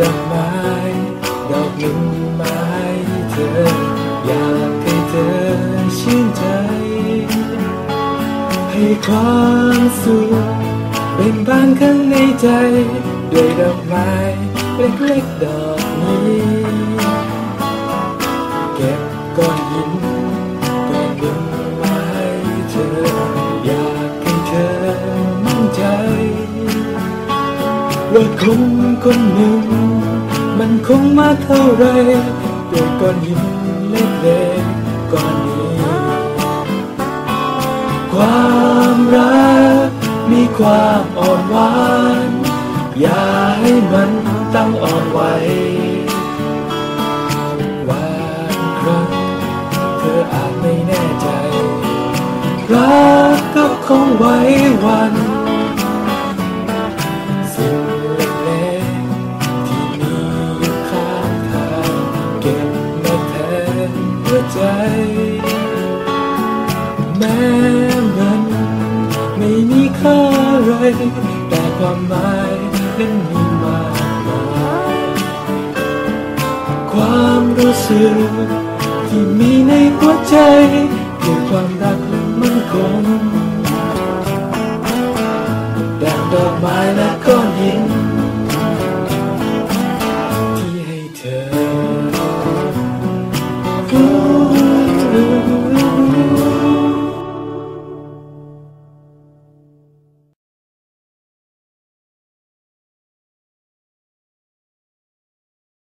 ดอกไม้ ดอกหนึ่งไม้เธอ อยากให้เธอชื่นใจ ให้ความสุขเป็นบ้านข้างในใจ ด้วยดอกไม้เล็กๆดอกนี้ เก็บก้อนหินก้อนดินไม้เธอ อยากให้เธอมั่นใจ ว่าคนคนหนึ่ง มันคงมากเท่าไรโดยก้อนหินเล็กๆก้อนนี้ความรักมีความอ่อนหวาน อย่าให้มันต้องอ่อนไหววันครั้งเธออาจไม่แน่ใจ รักก็คงไว้วัน ใจ แม้มันไม่มีค่าอะไร แต่ความหมายนั้นมีมากมายความรู้สึกที่มีในหัวใจคือความรักมันคงดังดอกไม้และก้อนหิน ที่ให้เธอ